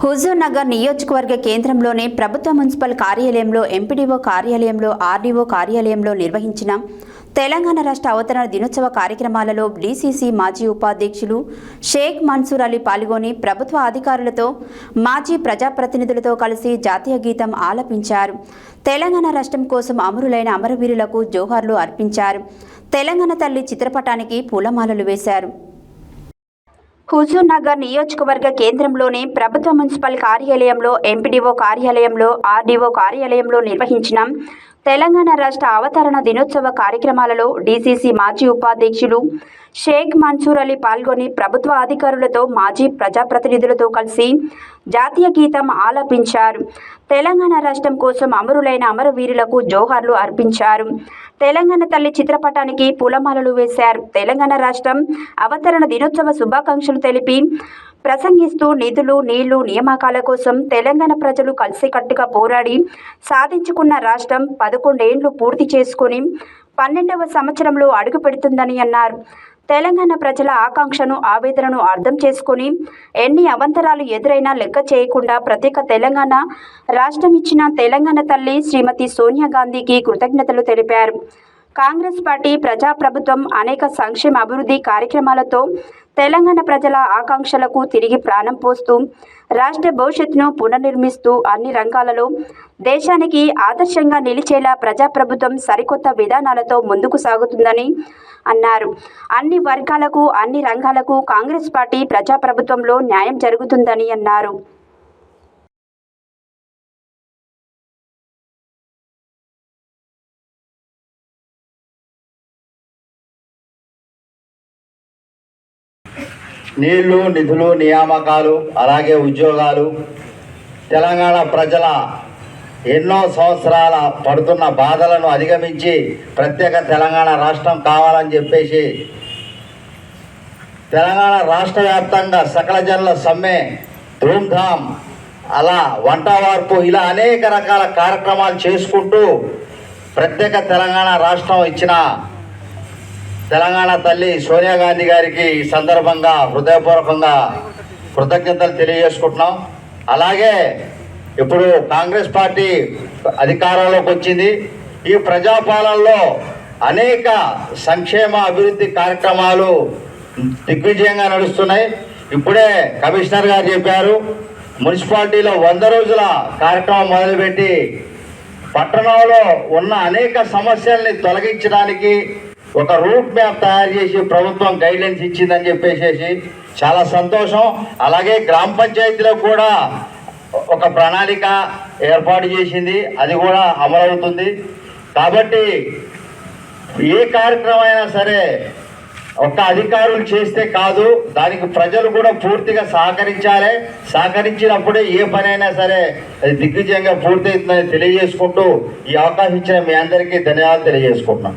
హుజూర్ నగర్ నియోజకవర్గ కేంద్రంలోని ప్రభుత్వ మున్సిపల్ కార్యాలయంలో ఎంపీడీఓ కార్యాలయంలో ఆర్డీఓ కార్యాలయంలో నిర్వహించిన తెలంగాణ రాష్ట్ర అవతరణ దినోత్సవ కార్యక్రమాలలో డీసీసీ మాజీ ఉపాధ్యక్షులు షేక్ మన్సూర్ అలీ పాల్గొని ప్రభుత్వ అధికారులతో మాజీ ప్రజాప్రతినిధులతో కలిసి జాతీయ గీతం ఆలపించారు. తెలంగాణ రాష్ట్రం కోసం అమరులైన అమరవీరులకు జోహార్లు అర్పించారు. తెలంగాణ తల్లి చిత్రపటానికి పూలమాలలు వేశారు. హుజూర్ నగర్ నియోజకవర్గ కేంద్రంలోని ప్రభుత్వ మున్సిపల్ కార్యాలయంలో ఎంపీడీఓ కార్యాలయంలో ఆర్డీఓ కార్యాలయంలో నిర్వహించిన తెలంగాణ రాష్ట్ర అవతరణ దినోత్సవ కార్యక్రమాలలో డీసీసీ మాజీ ఉపాధ్యక్షులు షేక్ మన్సూర్ అలీ పాల్గొని ప్రభుత్వ అధికారులతో మాజీ ప్రజాప్రతినిధులతో కలిసి జాతీయ గీతం ఆలపించారు. తెలంగాణ రాష్ట్రం కోసం అమరులైన అమరవీరులకు జోహార్లు అర్పించారు. తెలంగాణ తల్లి చిత్రపటానికి పూలమాలలు వేశారు. తెలంగాణ రాష్ట్రం అవతరణ దినోత్సవ శుభాకాంక్షలు తెలిపి ప్రసంగిస్తూ నిధులు నీళ్ళు నియామకాల కోసం తెలంగాణ ప్రజలు కలిసికట్టుగా పోరాడి సాధించుకున్న రాష్ట్రం పదకొండేండ్లు పూర్తి చేసుకుని పన్నెండవ సంవత్సరంలో అడుగు పెడుతుందని అన్నారు. తెలంగాణ ప్రజల ఆకాంక్షను ఆవేదనను అర్థం చేసుకుని ఎన్ని అవంతరాలు ఎదురైనా లెక్క చేయకుండా ప్రత్యేక తెలంగాణ రాష్ట్రం ఇచ్చిన తెలంగాణ తల్లి శ్రీమతి సోనియా గాంధీకి కృతజ్ఞతలు తెలిపారు. కాంగ్రెస్ పార్టీ ప్రజాప్రభుత్వం అనేక సంక్షేమ అభివృద్ధి కార్యక్రమాలతో తెలంగాణ ప్రజల ఆకాంక్షలకు తిరిగి ప్రాణం పోస్తూ రాష్ట్ర భవిష్యత్తును పునర్నిర్మిస్తూ అన్ని రంగాలలో దేశానికి ఆదర్శంగా నిలిచేలా ప్రజాప్రభుత్వం సరికొత్త విధానాలతో ముందుకు సాగుతుందని అన్నారు. అన్ని వర్గాలకు అన్ని రంగాలకు కాంగ్రెస్ పార్టీ ప్రజాప్రభుత్వంలో న్యాయం జరుగుతుందని అన్నారు. నీళ్ళు నిధులు నియామకాలు అలాగే ఉద్యోగాలు. తెలంగాణ ప్రజల ఎన్నో సంవత్సరాల పడుతున్న బాధలను అధిగమించి ప్రత్యేక తెలంగాణ రాష్ట్రం కావాలని చెప్పేసి తెలంగాణ రాష్ట్ర వ్యాప్తంగా సకల జనుల సమ్మె ధూమ్ధామ్ అలా వంట వార్పు ఇలా అనేక రకాల కార్యక్రమాలు చేసుకుంటూ ప్రత్యేక తెలంగాణ రాష్ట్రం ఇచ్చిన తెలంగాణ తల్లి సోనియా గాంధీ గారికి ఈ సందర్భంగా హృదయపూర్వకంగా కృతజ్ఞతలు తెలియజేసుకుంటున్నాం. అలాగే ఇప్పుడు కాంగ్రెస్ పార్టీ అధికారంలోకి వచ్చింది. ఈ ప్రజాపాలనలో అనేక సంక్షేమ అభివృద్ధి కార్యక్రమాలు దిగ్విజయంగా నడుస్తున్నాయి. ఇప్పుడే కమిషనర్ గారు చెప్పారు మున్సిపాలిటీలో వంద రోజుల కార్యక్రమం మొదలుపెట్టి పట్టణంలో ఉన్న అనేక సమస్యల్ని తొలగించడానికి ఒక రూట్ మ్యాప్ తయారు చేసి ప్రభుత్వం గైడ్లైన్స్ ఇచ్చిందని చెప్పేసి చాలా సంతోషం. అలాగే గ్రామ పంచాయతీలో కూడా ఒక ప్రణాళిక ఏర్పాటు చేసింది. అది కూడా అమలవుతుంది. కాబట్టి ఏ కార్యక్రమం అయినా సరే ఒక్క అధికారులు చేస్తే కాదు దానికి ప్రజలు కూడా పూర్తిగా సహకరించాలి. సహకరించినప్పుడే ఏ పని అయినా సరే అది దిగ్విజయంగా పూర్తవుతుందని తెలియజేసుకుంటూ ఈ అవకాశం ఇచ్చిన మీ అందరికీ ధన్యవాదాలు తెలియజేసుకుంటున్నాం.